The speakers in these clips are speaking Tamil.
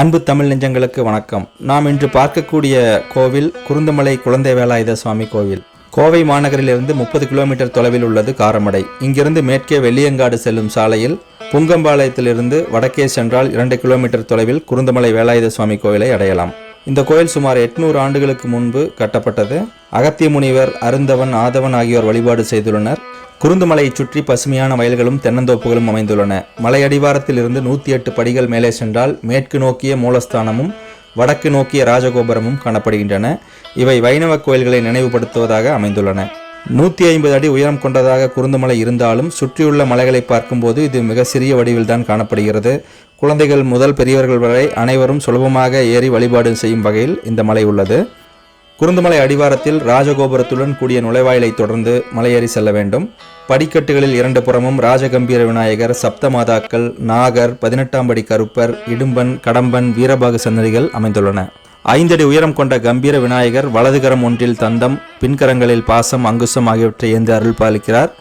அன்பு தமிழ் நெஞ்சங்களுக்கு வணக்கம். நாம் இன்று பார்க்கக்கூடிய கோவில் குருந்தமலை குழந்தை வேலாயுத சுவாமி கோவில். கோவை மாநகரிலிருந்து முப்பது கிலோமீட்டர் தொலைவில் உள்ளது காரமடை. இங்கிருந்து மேற்கே வெள்ளியங்காடு செல்லும் சாலையில் புங்கம்பாளையத்திலிருந்து வடக்கே சென்றால் இரண்டு கிலோமீட்டர் தொலைவில் குருந்தமலை வேலாயுத சுவாமி கோவிலை அடையலாம். இந்த கோயில் சுமார் எட்நூறு ஆண்டுகளுக்கு முன்பு கட்டப்பட்டது. அகத்திய முனிவர் அருந்தவன் ஆதவன் ஆகியோர் வழிபாடு செய்துள்ளனர். குருந்துமலையை சுற்றி பசுமையான வயல்களும் தென்னந்தோப்புகளும் அமைந்துள்ளன. மலை அடிவாரத்தில் இருந்து நூற்றி எட்டு படிகள் மேலே சென்றால் மேற்கு நோக்கிய மூலஸ்தானமும் வடக்கு நோக்கிய ராஜகோபுரமும் காணப்படுகின்றன. இவை வைணவ கோயில்களை நினைவுபடுத்துவதாக அமைந்துள்ளன. நூற்றி ஐம்பது அடி உயரம் கொண்டதாக குருந்துமலை இருந்தாலும் சுற்றியுள்ள மலைகளை பார்க்கும்போது இது மிக சிறிய வடிவில்தான் காணப்படுகிறது. குழந்தைகள் முதல் பெரியவர்கள் வரை அனைவரும் சுலபமாக ஏறி வழிபாடு செய்யும் வகையில் இந்த மலை உள்ளது. குருந்துமலை அடிவாரத்தில் ராஜகோபுரத்துடன் கூடிய நுழைவாயிலை தொடர்ந்து மலையேறி செல்ல வேண்டும். படிக்கட்டுகளில் இரண்டு புறமும் ராஜகம்பீர விநாயகர் சப்தமாதாக்கள் நாகர் பதினெட்டாம் படி கருப்பர் இடும்பன் கடம்பன் வீரபாகு சன்னதிகள் அமைந்துள்ளன. ஐந்தடி உயரம் கொண்ட கம்பீர விநாயகர் வலதுகரம் ஒன்றில் தந்தம் பின்கரங்களில் பாசம் அங்குசம் ஆகியவற்றை ஏந்து அருள் பாலிக்கிறார்.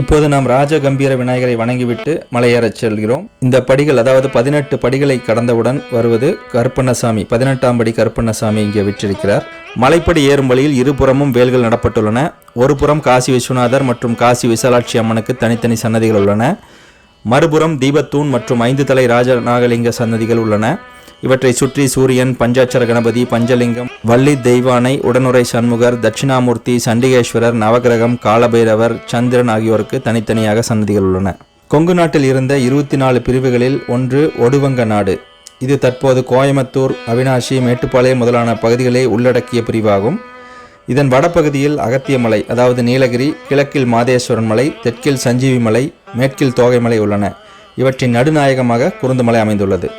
இப்போது நாம் ராஜ கம்பீர விநாயகரை வணங்கிவிட்டு மலையேறச் செல்கிறோம். இந்த படிகள் அதாவது பதினெட்டு படிகளை கடந்தவுடன் வருவது கருப்பண்ணசாமி பதினெட்டாம் படி கருப்பண்ணசாமி இங்கே விற்றிருக்கிறார். மலைப்படி ஏறும் வழியில் இருபுறமும் வேல்கள் நடப்பட்டுள்ளன. ஒரு புறம் காசி விஸ்வநாதர் மற்றும் காசி விசாலாட்சி அம்மனுக்கு தனித்தனி சன்னதிகள் உள்ளன. மறுபுறம் தீபத்தூண் மற்றும் ஐந்து தலை ராஜ நாகலிங்க சன்னதிகள் உள்ளன. இவற்றை சுற்றி சூரியன் பஞ்சாட்சர கணபதி பஞ்சலிங்கம் வள்ளி தெய்வானை உடனுரை சண்முகர் தட்சிணாமூர்த்தி சண்டிகேஸ்வரர் நவகிரகம் காலபைரவர் சந்திரன் ஆகியோருக்கு தனித்தனியாக சன்னதிகள் உள்ளன. கொங்கு நாட்டில் இருந்த இருபத்தி நாலு பிரிவுகளில் ஒன்று ஒடுவங்க நாடு. இது தற்போது கோயம்புத்தூர் அவினாஷி மேட்டுப்பாளையம் முதலான பகுதிகளை உள்ளடக்கிய பிரிவாகும். இதன் வடபகுதியில் அகத்திய மலை அதாவது நீலகிரி கிழக்கில் மாதேஸ்வரன் மலை தெற்கில் சஞ்சீவி மலை மேற்கில் தோகைமலை உள்ளன. இவற்றின் நடுநாயகமாக குருந்துமலை அமைந்துள்ளது.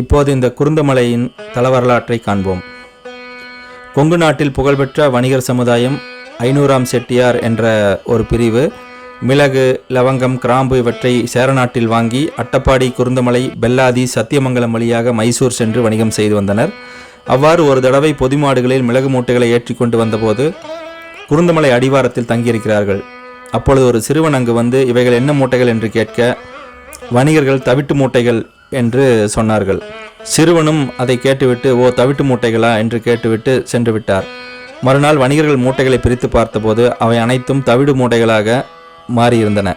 இப்போது இந்த குருந்தமலையின் தலவரலாற்றை காண்போம். கொங்கு நாட்டில் புகழ்பெற்ற வணிகர் சமுதாயம் ஐநூறாம் செட்டியார் என்ற ஒரு பிரிவு மிளகு லவங்கம் கிராம்பு இவற்றை சேரநாட்டில் வாங்கி அட்டப்பாடி குருந்தமலை பெல்லாதி சத்தியமங்கலம் வழியாக மைசூர் சென்று வணிகம் செய்து வந்தனர். அவ்வாறு ஒரு தடவை பொதுமாடுகளில் மிளகு மூட்டைகளை ஏற்றி கொண்டு வந்தபோது குருந்தமலை அடிவாரத்தில் தங்கியிருக்கிறார்கள். அப்பொழுது ஒரு சிறுவன் அங்கு வந்து இவைகள் என்ன மூட்டைகள்? என்று கேட்க வணிகர்கள் தவிட்டு மூட்டைகள் என்று சொன்னார்கள். சிறுவனும் அதை கேட்டுவிட்டு ஓ தவிட்டு மூட்டைகளா? என்று கேட்டுவிட்டு சென்று விட்டார். மறுநாள் வணிகர்கள் மூட்டைகளை பிரித்து பார்த்தபோது அவை அனைத்தும் தவிடு மூட்டைகளாக மாறியிருந்தன.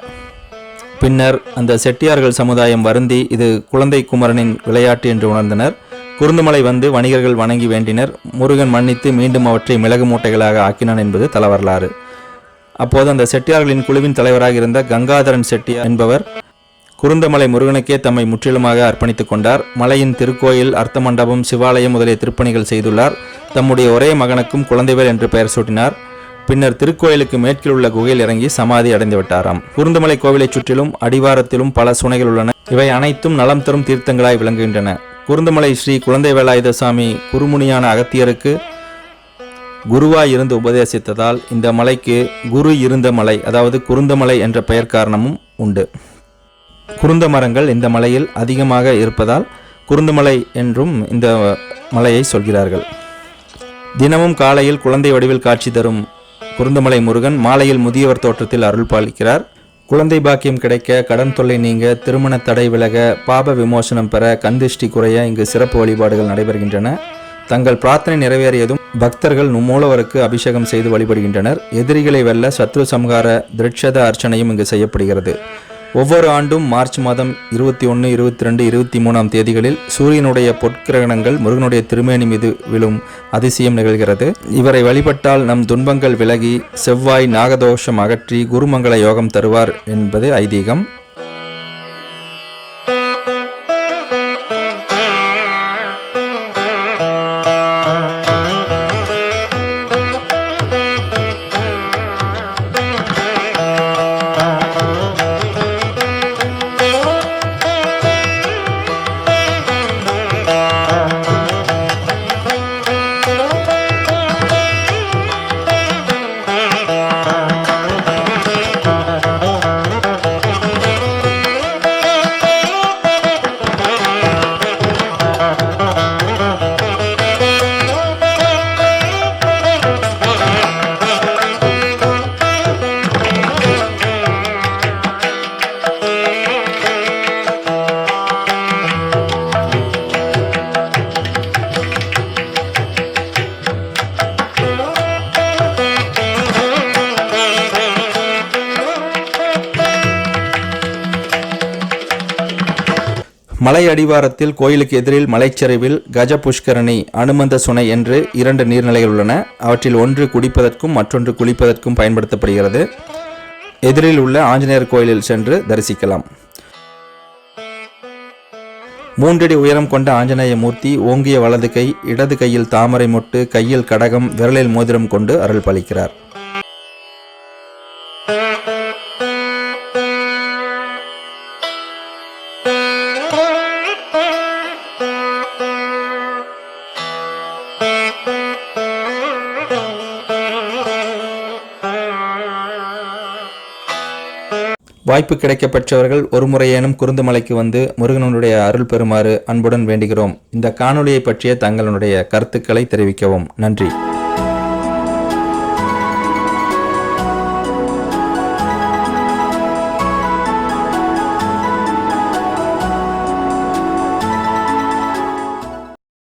பின்னர் அந்த செட்டியார்கள் சமுதாயம் வருந்தி இது குழந்தை குமரனின் விளையாட்டு என்று உணர்ந்தனர். குருந்துமலை வந்து வணிகர்கள் வணங்கி வேண்டினர். முருகன் மன்னித்து மீண்டும் அவற்றை மிளகு மூட்டைகளாக ஆக்கினான் என்பது தலவரலாறு. அப்போது அந்த செட்டியார்களின் குழுவின் தலைவராக இருந்த கங்காதரன் செட்டியார் என்பவர் குருந்தமலை முருகனுக்கே தம்மை முற்றிலுமாக அர்ப்பணித்துக் கொண்டார். மலையின் திருக்கோயில் அர்த்த மண்டபம் சிவாலயம் முதலிய திருப்பணிகள் செய்துள்ளார். தம்முடைய ஒரே மகனுக்கும் குழந்தைவேல் என்று பெயர் சூட்டினார். பின்னர் திருக்கோயிலுக்கு மேற்கில் உள்ள குகையில் இறங்கி சமாதி அடைந்து விட்டாராம். குருந்தமலை கோவிலைச் சுற்றிலும் அடிவாரத்திலும் பல சுனைகள் உள்ளன. இவை அனைத்தும் நலம் தரும் தீர்த்தங்களாய் விளங்குகின்றன. குருந்தமலை ஸ்ரீ குழந்தை வேலாயுத சாமி குருமுனியான அகத்தியருக்கு குருவாய் இருந்து உபதேசித்ததால் இந்த மலைக்கு குரு இருந்த மலை அதாவது குருந்தமலை என்ற பெயர் காரணமும் உண்டு. குருந்த மரங்கள் இந்த மலையில் அதிகமாக இருப்பதால் குருந்தமலை என்றும் இந்த மலையை சொல்கிறார்கள். தினமும் காலையில் குழந்தை வடிவில் காட்சி தரும் குருந்தமலை முருகன் மாலையில் முதியவர் தோற்றத்தில் அருள் பாலிக்கிறார். குழந்தை பாக்கியம் கிடைக்க கடன் தொல்லை நீங்க திருமண தடை விலக பாப விமோசனம் பெற கந்திஷ்டி குறைய இங்கு சிறப்பு வழிபாடுகள் நடைபெறுகின்றன. தங்கள் பிரார்த்தனை நிறைவேறியதும் பக்தர்கள் மூலவருக்கு அபிஷேகம் செய்து வழிபடுகின்றனர். எதிரிகளை வெல்ல சத்ரு சம்ஹார திருட்சத அர்ச்சனையும் இங்கு செய்யப்படுகிறது. ஒவ்வொரு ஆண்டும் மார்ச் மாதம் இருபத்தி ஒன்று இருபத்தி ரெண்டு இருபத்தி மூணாம் தேதிகளில் சூரியனுடைய பொற்கிரகணங்கள் முருகனுடைய திருமேனி மீது விழும் அதிசயம் நிகழ்கிறது. இவரை வழிபட்டால் நம் துன்பங்கள் விலகி செவ்வாய் நாகதோஷம் அகற்றி குருமங்கள யோகம் தருவார் என்பது ஐதீகம். மலை அடிவாரத்தில் கோயிலுக்கு எதிரில் மலைச்சரிவில் கஜ புஷ்கரணி அனுமந்த சுனை என்று இரண்டு நீர்நிலைகள் உள்ளன. அவற்றில் ஒன்று குடிப்பதற்கும் மற்றொன்று குளிப்பதற்கும் பயன்படுத்தப்படுகிறது. எதிரில் உள்ள ஆஞ்சநேயர் கோயிலில் சென்று தரிசிக்கலாம். மூன்றடி உயரம் கொண்ட ஆஞ்சநேய மூர்த்தி ஓங்கிய வலது கை இடது கையில் தாமரை மொட்டு கையில் கடகம் விரலில் மோதிரம் கொண்டு அருள் பாலிக்கிறார். வாய்ப்பு கிடைக்கப்பெற்றவர்கள் ஒரு முறையேனும் குருந்துமலைக்கு வந்து முருகனுடைய அருள் பெறுமாறு அன்புடன் வேண்டுகிறோம். இந்த காணொலியை பற்றிய தங்களுடைய கருத்துக்களை தெரிவிக்கவும். நன்றி.